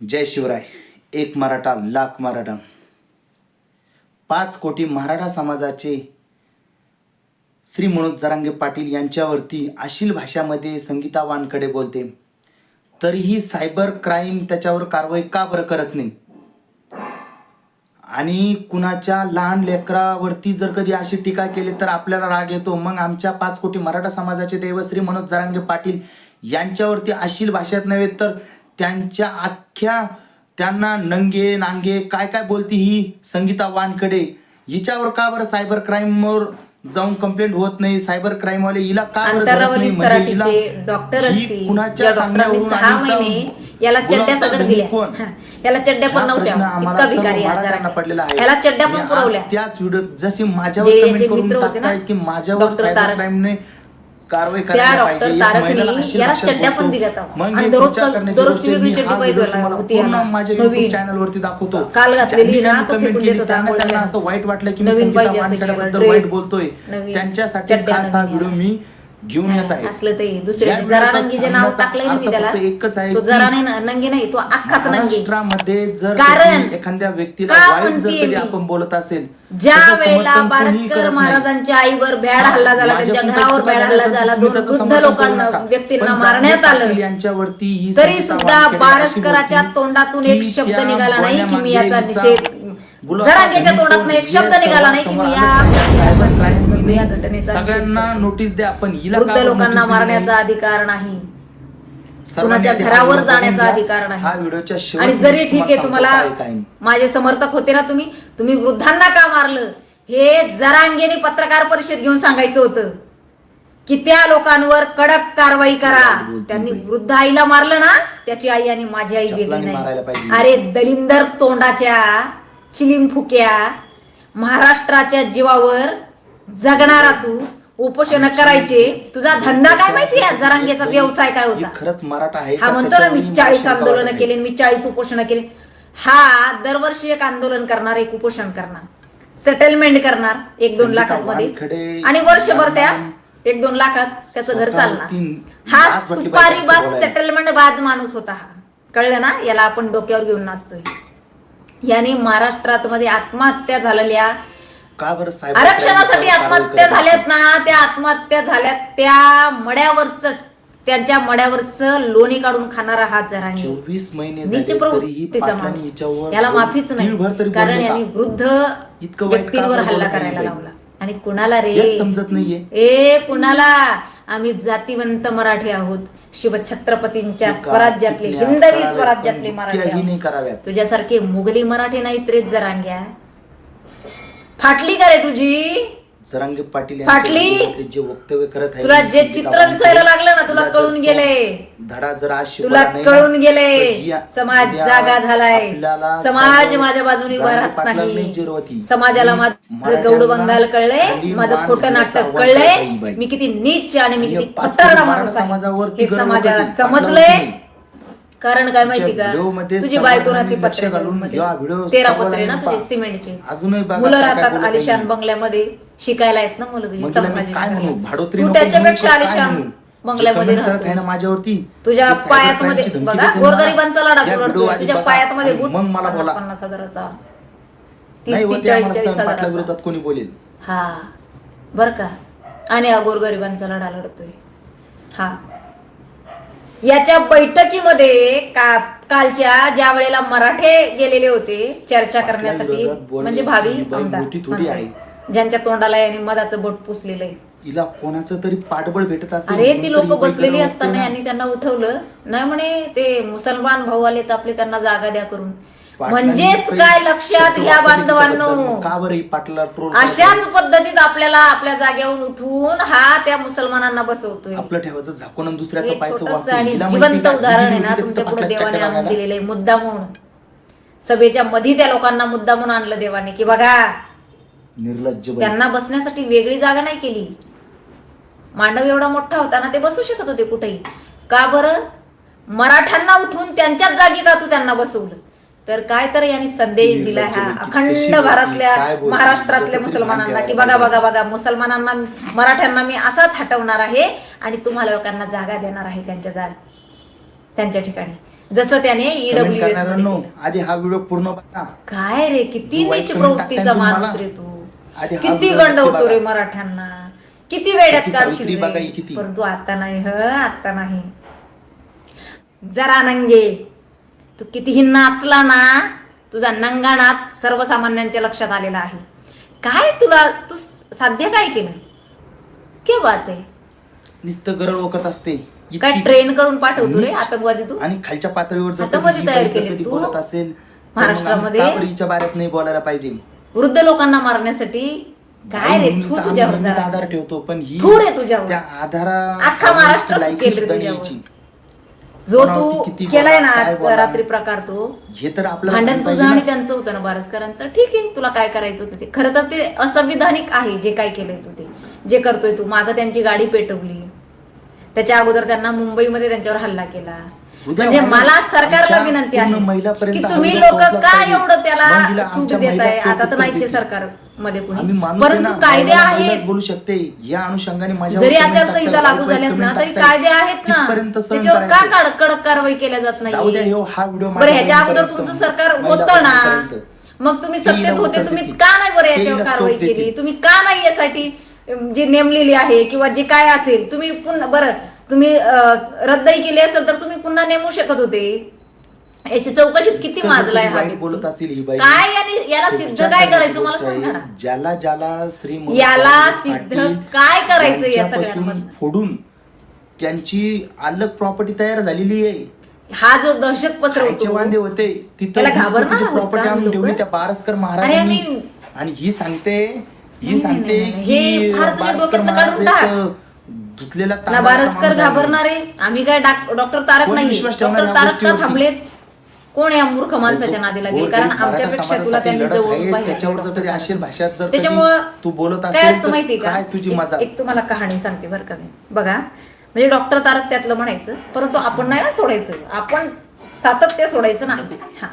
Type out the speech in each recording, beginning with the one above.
जय शिवराय. एक मराठा लाख मराठा. पाच कोटी मराठा समाजाचे श्री मनोज जरांगे पाटील यांच्यावरती अश्लील भाषामध्ये संगीता वानकडे बोलते. तरीही सायबर क्राईम त्याच्यावर कारवाई का बरं करत नाही? आणि कुणाच्या लहान लेकरावरती जर कधी अशी टीका केली तर आपल्याला राग येतो. मग आमच्या पाच कोटी मराठा समाजाचे देवश्री मनोज जरांगे पाटील यांच्यावरती अशील भाषेत नव्हे तर त्यांच्या अख्ख्या त्यांना नंगे नांगे काय काय बोलती ही संगीता वानकडे हिच्यावर का बरं सायबर क्राईमवर जाऊन कंप्लेंट होत नाही? सायबर क्राईम वाले हिला का म्हणजे डॉक्टर ही असतील कुणाच्या याला चड्ड्या सगळं तुम्ही दिल्या. याला चड्ड्या पण नव्हत्या. पडलेला आहे. याला चड्ड्या पण पुरवल्या त्याच व्हिडिओ जशी माझ्यावर कमेंट करून टाकताय की माझ्यावर सायबर. क्राईमने कारवाई त्या करायला डॉक्टर पाहिजे या महिलेला तारकनी अशी याला भाषा चड्ड्या पण बोलतो. दिल्या होत्या. मग आणि दररोज- विचार करण्याची दररोज गोष्ट आहे. वेगळी मी चड्डी हा पाहिजे व्हिडिओ होता, तुम्हाला होती पूर्ण. माझ्या नवीन. चॅनल वरती दाखवतो काल घातलेली ज्यांनी ना, ज्यांनी तो comment फेकून केली देत होता त्यांना आंघोळीला. असं वाईट वाटलं की मी नवीन संगीता पाहिजे असेल वानखेड्याबद्दल त्याला, वाईट dress. बोलतोय नवीन. त्यांच्यासाठी चड्ड्या खास हा नवीन व्हिडिओ मी घेऊन येत आहे असलं ते दुसऱ्या जे नाव टाकलंय मी त्याला एकच आहे तो की जरा नाही नंगी नाही तो अख्खाच नंगी महाराष्ट्रामध्ये जर कारण एखाद्या व्यक्तीला वाईट जर कधी? आपण बोलत असेल ज्या वेळेला बारसकर. महाराजांच्या आईवर भ्याड हल्ला झाला त्यांच्या घरावर भ्याड हल्ला झालं दोन वृद्ध लोकांना. व्यक्तींना मारण्यात आलं यांच्यावरती तरी सुद्धा बारसकराच्या तोंडातून एक शब्द निघाला नाही की मी याचा निषेध जरांगेच्या तोंडातून एक शब्द निघाला नाही की मी या या घटनेचा सगळ्यांना. नोटीस द्या पण हिला वृद्ध लोकांना मारण्याचा? अधिकार नाही कुणाच्या घरावर जाण्याचा. अधिकार नाही हा आणि जरी ठीक आहे तुम्हाला. माझे समर्थक होते ना तुम्ही तुम्ही वृद्धांना का मारलं हे जरांगेने पत्रकार परिषद घेऊन सांगायचं होतं की त्या लोकांवर कडक कारवाई करा त्यांनी. वृद्ध आईला मारलं ना त्याची आई आणि माझी आई वेगळी मारायला नाही. अरे दलिंदर तोंडाच्या चिलिम फुक्या महाराष्ट्राच्या जीवावर जगणारा तू उपोषण करायचे तुझा धंदा काय माहिती आहे? जरांगेचा व्यवसाय काय होता? खरंच मराठा आहे हा? म्हणतो ना मी चाळीस आंदोलन केले मी चाळीस उपोषण केले. हा दरवर्षी एक आंदोलन करणार एक उपोषण करणार. सेटलमेंट करणार एक दोन लाखांमध्ये. आणि वर्षभर त्या एक दोन लाखात त्याचं घर चालणार. हा सुपारी बाज. सेटलमेंट बाज माणूस होता हा. कळलं ना? याला आपण डोक्यावर घेऊन नाचतोय. याने महाराष्ट्रात मध्ये आत्महत्या झालेल्या का बरं सायबर आरक्षणासाठी आत्महत्या झाल्यात? ना त्या आत्महत्या झाल्यात. त्या मड्यावरच त्यांच्या मड्यावरच लोणी काढून खाणारा हा जरांगे चोवीस महिने याला माफीच नाही कारण यांनी? वृद्ध व्यक्तींवर हल्ला करायला? लावला. आणि कुणाला रे? समजत नाहीये. ए कुणाला? आम्ही जातीवंत मराठी आहोत. शिवछत्रपतींच्या स्वराज्यातले हिंदवी स्वराज्यातले मराठी तुझ्यासारखे मुघली मराठी नाहीत रे जरांग्या. फाटली का रे तुझी जरांगे पाटील फाटली? जे वक्तव्य करत आहे तुला जे संगीता चित्र वानखेडे, दिसायला लागलं ना तुला जर कळून गेले धडा जर आज तुला शिकवला नाही ना, कळून गेले तर ही समाज उद्या जागा झालाय आपल्याला समाज सर्व माझ्या बाजूने उभा जरांगे राहत पाटलांनी नाही. समाजाला माझं मराठ्यांना गौड बंगाल कळलंय खाली माझं मान खोटं नाटक आव्हान करत आहे कळलंय बाई. मी किती नीच आणि मी आणि किती खतरनाक कोटी माणूस मराठा आहे समाजावरती हे गर्व समाजाला करते. समजलंय पाटलांनी. कारण काय माहिती का व्हिडिओमध्ये तुझी बायको राहते लक्ष पत्र्याच्या घालून रूममध्ये. या व्हिडिओ तेरा पत्रे ना तुझे पहा. सिमेंटचे अजूनही बघा मुलं काय काय राहतात आलिशान मी. बंगल्यामध्ये शिकायला आहेत ना मुलं तुझी मी संभाजी काय म्हणू नगरला. भाडोत्री तू नको त्याच्यापेक्षा काय आलिशान म्हणू? बंगल्यामध्ये जे comment करत आहे ना राहतो माझ्यावरती तुझ्या ते cyber पायात crime मध्ये ची धमकी बघा देते. गोरगरिबांचा लढा या तू video लढतोय आधी तुझ्या बघा पायात मध्ये आणि गुट मग मला पन्नास बोला पन्नास हजाराचा तीस नाही तीस होते चाळीस आम्हाला चाळीस सहन पाटला हजाराचा विरोधात कोणी बोलेल हा बर का आणि हा गोरगरिबांचा लढा लढतोय हा याच्या बैठकीमध्ये का कालच्या ज्या वेळेला मराठे गेलेले होते चर्चा करण्यासाठी म्हणजे भावी थोडी आहे. ज्यांच्या तोंडाला याने मधाचं बोट पुसलेलं आहे तिला कोणाचं तरी पाठबळ भेटत असेल अरे ती लोक बसलेली असताना. यांनी त्यांना उठवलं. नाही म्हणे ते मुसलमान भाऊ आले तर आपले त्यांना जागा द्या करून. म्हणजेच काय लक्षात घ्या बांधवांनो. का बरं ही पाटला ट्रोल अशाच पद्धतीत आपल्याला आपल्या जागेवरून उठवून हा त्या मुसलमानांना बसवतोय आपलं ठेवायचं झाकून आणि दुसऱ्याचं पायचं. आणि जिवंत? उदाहरण आहे ना तुमच्यापुढे देवाने आणून. दिलेलं आहे मुद्दा म्हणून सभेच्या मध्ये त्या लोकांना मुद्दा म्हणून आणलं देवाने की बघा निर्लज्ज. त्यांना बसण्यासाठी वेगळी जागा नाही केली मांडव एवढा मोठा होता ना ते बसू शकत होते कुठेही का बरं मराठ्यांना उठवून त्यांच्याच जागी का तू त्यांना बसवलं तर काय तर यांनी संदेश दिला ह्या कशी अखंड बोलती, महाराष्ट्रातल्या मुसलमानांना की बघा पाहिजे. बघा बघा मुसलमानांना मराठ्यांना मी असाच हटवणार आहे आणि तुम्हाला लोकांना जागा देणार आहे त्यांच्या जा त्यांच्या ठिकाणी. जसं त्याने ईडब्ल्यू एस करणाऱ्यांनो, आधी हा व्हिडिओ पूर्ण काय रे किती नीच प्रवृत्तीचा माणूस? रे तू. किती गंड होतो रे. मराठ्यांना. किती वेड्यात काढशील. परंतु आता नाही ह आता नाही. जरा नंगे. तू कितीही नाचला ना तुझा नंगा नाच सर्वसामान्यांच्या लक्षात आलेला आहे काय तुला तू साध्य काय केलं के बात आहे नुसतं गरळ ओकत असते काय इतकी ट्रेन करून पाठवतो रे आतंकवादी तू आणि खालच्या पातळीवर जर आतंकवादी कधी तयार केली कधी तू? बोलत असेल तर मग महाराष्ट्रामध्ये? आम्ही नाही बोलायला पाहिजे वृद्ध लोकांना मारण्यासाठी काय रे तू आम्ही तुझ्यावर नेहमीचा जरा. आधार ठेवतो पण ही थू रे तुझ्यावर. त्या आधारा अख्खा महाराष्ट्र केलं रे तुझ्यावर. जो तू किती केलाय ना आज बोला. रात्री प्रकार तो हे तर आपल्याला भांडण तुझं आणि. त्यांचं होतं ना बारसकरांचं. ठीक आहे तुला काय करायचं होतं ते. खरं तर ते असंविधानिक आहे जे काय केलंय तू ते. जे करतोय तू. मागं त्यांची गाडी पेटवली. त्याच्या अगोदर त्यांना मुंबईमध्ये त्यांच्यावर हल्ला केला. म्हणजे मला सरकारला विनंती आहे की तुम्ही लोक काय पाहिजे. एवढं त्याला सूट देत आहे आता तर नाहीचे. सरकारमध्ये कुणी परंतु कायदे आहेत बोलू शकते या अनुषंगाने माझ्या जरी आचारसंहिता लागू झाल्यात ना तरी कायदे आहेत ना त्याच्यावर का कडक कारवाई केल्या जात नाही हा बरं ह्याच्या अगोदर तुमचं सरकार होतं ना. मग तुम्ही सत्तेत होते तुम्ही. का नाही बरं याच्यावर कारवाई केली. तुम्ही का नाही यासाठी जी नेमलेली आहे किंवा जे काय असेल तुम्ही पुन्हा बरं तुम्ही रद्दही केली असेल तर तुम्ही पुन्हा नेमू शकत होते याची चौकशीत किती माजलाय हा. बोलत असेल ही बाई काय याने याला सिद्ध काय करायचं मला. सांगा ना ज्याला ज्याला श्री याला सिद्ध काय करायचं या सगळ्यांमधनं? फोडून त्यांची अलग प्रॉपर्टी तयार झालेली आहे हा जो दहशत पसरवतो होते तिथं प्रॉपर्टी आणून ठेवली? त्या बारसकर महाराजांनी आणि ही सांगते ही सांगते. की बारसकर महाराज धुतलेला ना बारसकर माणूस आहे. घाबरणारे. आम्ही काय डाक- डॉक्टर तारक कोण नाही. विश्वास ठेवणार डॉक्टर या तारक का गोष्टीवरती? थांबलेत? कोण या मूर्ख माणसाच्या जो नादीला गेले गोरगरीब कारण आमच्यापेक्षा तुला त्यांनी. त्याच्यावर जर कधी अशी भाषात जर कधी त्याच्यामुळं तू बोलत काय असेल असतं माहितीये का? काय तुझी एक- मजा? एक तुम्हाला कहाणी सांगते बरं का मी. बघा म्हणजे डॉक्टर तारक त्यातलं म्हणायचं परंतु आपण नाही ना सोडायचं. आपण सातत्य सोडायचं नाही हा.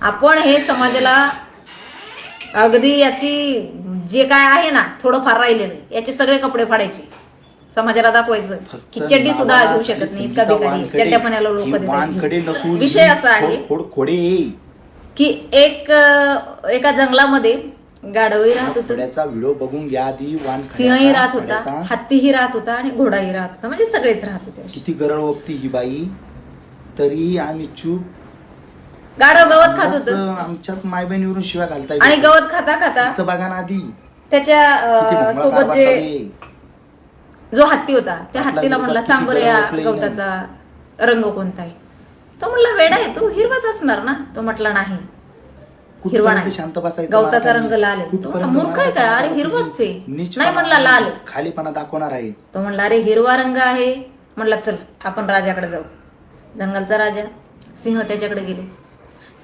आपण हे समाजाला अगदी याची जे काय आहे ना थोडंफार राहिलेलं आहे, याचे सगळे कपडे फाडायचे. समाजाला दाखवायचं. की चड्डी सुद्धा घेऊ शकत नाही इतका बिकारी चड्ड्यापणाला लोक विषय असा आहे की एक एका जंगलामध्ये गाढवही राहत होतं. व्हिडिओ बघून घ्या आधी सिंहही राहत होता. हत्तीही राहत होता आणि घोडाही राहत होता. म्हणजे सगळेच राहत होते किती गरळ ओकती ही बाई. तरी आम्ही चूप. गाढव गवत खात होत. आमच्याच माय बहिणीवरून शिव्या घालताय आणि गवत खाता खाता बघा ना आधी. त्याच्या सोबत जे. जो हत्ती होता त्या हत्तीला म्हणला सांग बरं या. गवताचा रंग कोणता आहे? तो म्हणला वेडा आहे तू हिरवाच असणार ना. तो म्हटला नाही. हिरवा नाही. शांत बसायचं गवताचा? रंग लाल आहे. मूर्ख आहे का अरे हिरवाच आहे. नाही म्हणला लाल आहे. खालीपणा दाखवणार आहे. तो म्हणला अरे हिरवा रंग आहे. म्हणला चल आपण राजाकडे जाऊ. जंगलचा राजा सिंह त्याच्याकडे गेले.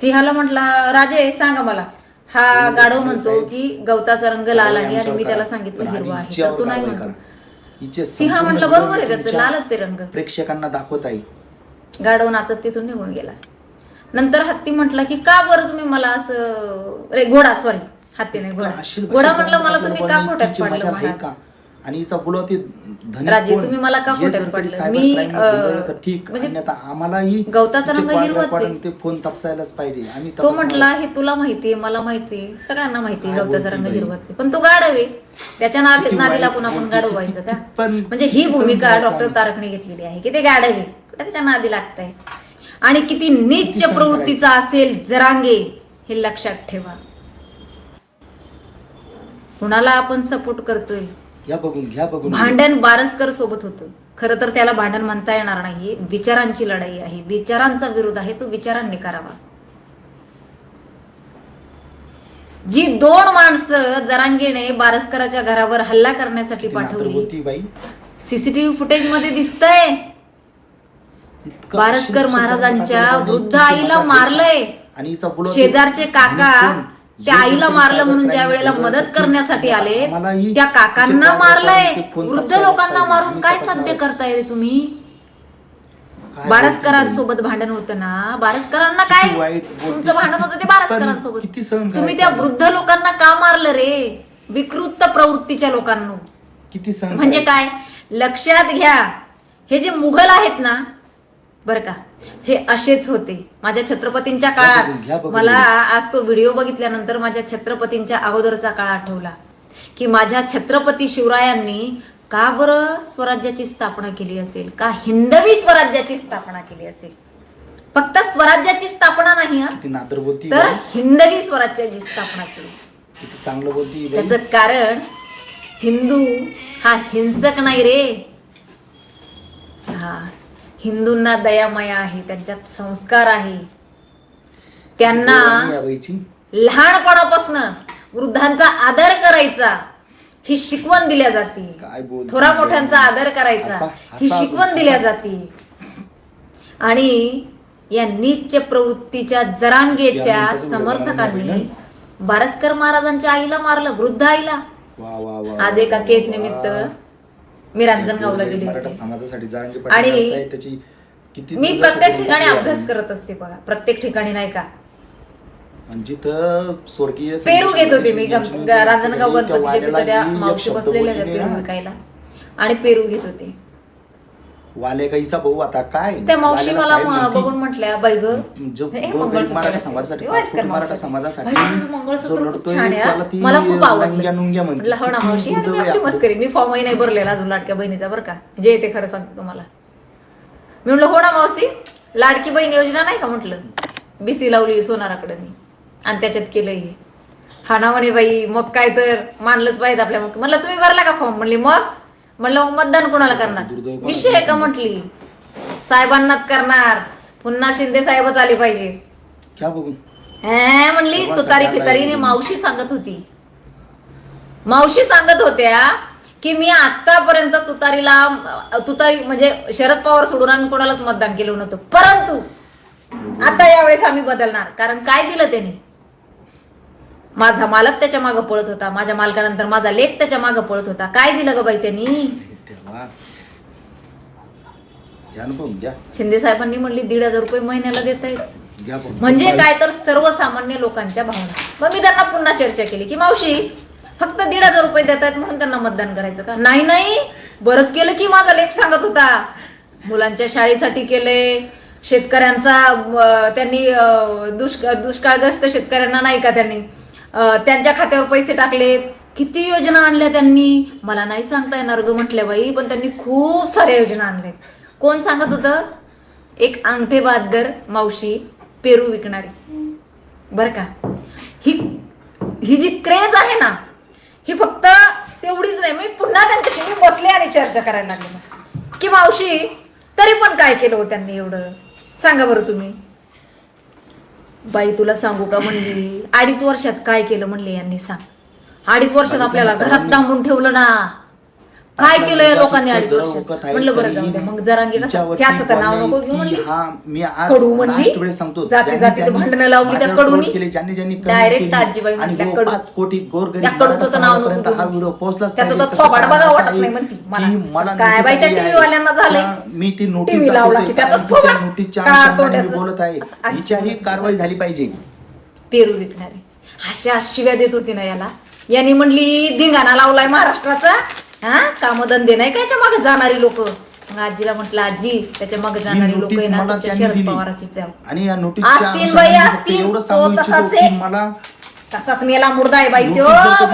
सिंहाला म्हटला राजे सांगा मला हा गाढव म्हणतो की गवताचा रंग लाल आहे आणि मी त्याला सांगितलं हिरवा आहे. तू नाही म्हणतो सिंह म्हटलं बरोबर आहे त्याचं लालच आहे रंग. प्रेक्षकांना दाखवत आहे. गाढव नाचत तिथून निघून गेला. नंतर हत्ती म्हटलं की का बरं तुम्ही मला असं अरे घोडा सॉरी हत्ती नाही घोडा. अशी घोडा म्हटलं मला तुम्ही का खोट्यात पाडलं मजा? का? आणि हिचा बोलवा ते धनिक राजे, कोण? तुम्ही मला का हे खोट्यात जर कधी पाडलं? cyber मी, crime मध्ये अं, कळलं तर ठीक म्हणजे अन्यथा आम्हालाही गवताचा तिचे रंग हिरवाच आहे. ते फोन तपासायलाच पाहिजे आम्ही तो तपासणारच. म्हटला हे तुला माहितीये मला माहितीये सगळ्यांना माहितीये काय गवताचा बोलती रंग बाई? हिरवाच पण तो गाढव त्याच्या नादी किती नादी वाईट लागून आपण गाढव व्हायचं का किती पण- म्हणजे ही किती भूमिका डॉक्टर. तारकने घेतलेली आहे की ते गाढव कुठे त्याच्या नादी लागतंय आणि किती नीच प्रवृत्तीचा असेल जरांगे हे लक्षात ठेवा कुणाला आपण सपोर्ट करतोय घ्या बघून घ्या बघून. भांडण बारसकर सोबत होतं. खरं तर त्याला भांडण म्हणता येणार नाही. विचारांची लढाई आहे. विचारांचा विरोध आहे तो विचारांनी करावा. जी दोन माणसं जरांगेने बारसकराच्या घरावर हल्ला करण्यासाठी पाठवली बाई? सीसीटीव्ही फुटेजमध्ये दिसतंय बारसकर महाराजांच्या वृद्ध आईला मारलंय. आणि शेजारचे काका? त्या आईला मारलं म्हणून ज्या वेळेला मदत करण्यासाठी. आले त्या काकांना मारलंय. वृद्ध लोकांना. मारून काय. साध्य करताय रे तुम्ही? बारसकरांसोबत भांडण होतं ना बारसकरांना काय. तुमचं भांडण होतं ते बारसकरांसोबत तुम्ही त्या वृद्ध लोकांना का मारलं रे? विकृत प्रवृत्तीच्या लोकांना. किती म्हणजे काय? लक्षात घ्या. हे जे मुघल आहेत ना बरं का? हे असेच होते. माझ्या छत्रपतींच्या काळात. मला आज तो व्हिडिओ बघितल्यानंतर माझ्या छत्रपतींच्या अगोदरचा काळ आठवला. की माझ्या छत्रपती शिवरायांनी का बरं स्वराज्याची स्थापना केली असेल? का हिंदवी स्वराज्याची स्थापना केली असेल? फक्त स्वराज्याची स्थापना नाही हा? तर. हिंदवी स्वराज्याची स्थापना केली. चांगलं बोलती. त्याच कारण हिंदू हा हिंसक नाही रे. हिंदूंना दयामया आहे त्यांच्यात संस्कार आहे. त्यांना लहानपणापासून वृद्धांचा आदर करायचा ही शिकवण दिल्या जाते. थोरा मोठ्यांचा आदर करायचा ही शिकवण दिल्या जाते. आणि या नीच प्रवृत्तीच्या जरांगेच्या समर्थकांनी बारसकर महाराजांच्या आईला मारलं वृद्ध आईला. आज एका केस. निमित्त मी रांजणगावला गेले मराठा होते समाजासाठी जारंगी आणि लढतायत, त्याची किती मी प्रत्येक ठिकाणी अभ्यास. करत असते बघा. प्रत्येक ठिकाणी नाही का? आणि जिथं स्वर्गीय पेरू घेत होते मी. यांची रांजणगाव होती, त्या गणपतीच्या तिथं त्या वाल्याला मावशी शब्द बसलेल्या पेरू विकायला. आणि पेरू घेत होते. वाले काहीचा भाऊ आता काय त्या मावशी मला साहेब म- म्हणती. बघून म्हटल्या बाई ग जो हे गोरगरीब मंगळसूत्र मराठा. समाजासाठी, हे पाच मराठा. समाजासाठी बाई, तुझं मंगळसूत्र जो खूप लढतोय, छान आहे, त्याला हा. ती मला खूप आवडलं नंग्या नुंग्या म्हणते. म्हटलं हो ना मावशी आणि मी आहे आपली आपलं. मस्करी मी फॉर्मही नाही भरलेला अजून लाडक्या बहिणीचा बरं का जे ते खरं सांगते तुम्हाला मी म्हटलं हो ना मावशी लाडकी बहीण योजना नाही का म्हटलं बीसी लावली सोनाराकडे मी आणि त्याच्यात केलं हे हा ना म्हणे बाई मग काय तर मानलंच पाहिजे आपल्या मग म्हणलं तुम्ही भरला का फॉर्म म्हणले मग म्हणलं मग मतदान कोणाला करणार? विषय आहे का म्हटली? साहेबांनाच करणार. पुन्हा शिंदे साहेबच आले पाहिजे. क्या बघू? हे म्हणली तुतारी एक- मावशी सांगत होती. मावशी सांगत होत्या की मी आतापर्यंत तुतारीला तुतारी म्हणजे शरद पवार सोडून आम्ही कोणालाच मतदान केलं नव्हतं. परंतु आता यावेळेस आम्ही बदलणार. कारण काय दिलं त्याने? माझा मालक त्याच्यामागे पळत होता. माझ्या मालकानंतर माझा लेख त्याच्यामागे पळत होता. काय दिलं ग बाई त्यांनी? तेव्हा घ्या ना बघून घ्या. शिंदे साहेबांनी म्हणली दीड हजार रुपये महिन्याला देत आहेत. घ्या. म्हणजे काय तर सर्वसामान्य लोकांच्या भावना. मग मी त्यांना पुन्हा चर्चा केली की मावशी फक्त दीड हजार रुपये देत आहेत म्हणून त्यांना मतदान करायचं का? नाही नाही. बरंच केलं की माझा लेख सांगत होता. मुलांच्या शाळेसाठी केले. शेतकऱ्यांचा अं, त्यांनी अं, दुष्काळग्रस्त शेतकऱ्यांना नाही का त्यांनी त्यांच्या खात्यावर पैसे टाकलेत किती योजना आणल्या त्यांनी? मला नाही सांगता येणार ग म्हटल्या बाई पण त्यांनी खूप साऱ्या योजना आणल्यात. कोण सांगत होतं? एक अंगठे बहादर मावशी पेरू विकणारी. बर का? ही ही जी क्रेज आहे ना ही फक्त तेवढीच नाही मी पुन्हा त्यांच्याशी मी बसले आणि चर्चा करायला लागले. की मावशी तरी पण काय केलं हो त्यांनी एवढं? सांगा बरं तुम्ही. बाई तुला सांगू का म्हणली? अडीच वर्षात काय केलं म्हणले यांनी सांग. अडीच वर्षात आपल्याला घरात डांबून ठेवलं ना. काय केलं या लोकांनी अडीच वर्षात? आहे म्हणलं बरं जाऊ द्या मग जरांगे कसं? त्याचं तर नाव नको घेऊ म्हणली. हा मी आज कडू म्हणली. सांगतो जाती भांडणं लावली त्या कडूनी. डायरेक्ट आजीबाई म्हटल्या कडू. कोटी त्या कडूचं नाव नको. हा व्हिडिओ पोहोचलाच त्याचं. तर थोबाड असं वाटत नाही. म्हणती मला. मला काय बाई त्या आहे. वाल्यांना झालंय? मी ती नोटीस लावला की दाखवतोय, त्याचंच कारण की त्या थोबाड नोटीसच्या तोंडाचं. बोलत आहे. हिच्याही कारवाई झाली पाहिजे. पेरू विकणारी. अशा शिव्या देत होती ना याला. यांनी म्हणली धिंगाणा लावलाय महाराष्ट्राचा. हा कामधंदे नाही का याच्या मागे जाणारी लोक मग आजीला म्हटलं आजी त्याच्यामागे जाणारी लोक मला त्यांनी शरद दिली. पवाराचीच आहे आणि या असतील बाई, असतील. तो तसाच की आहे. मला तसाच मेला मुर्दा आहे बाई त्यो कधी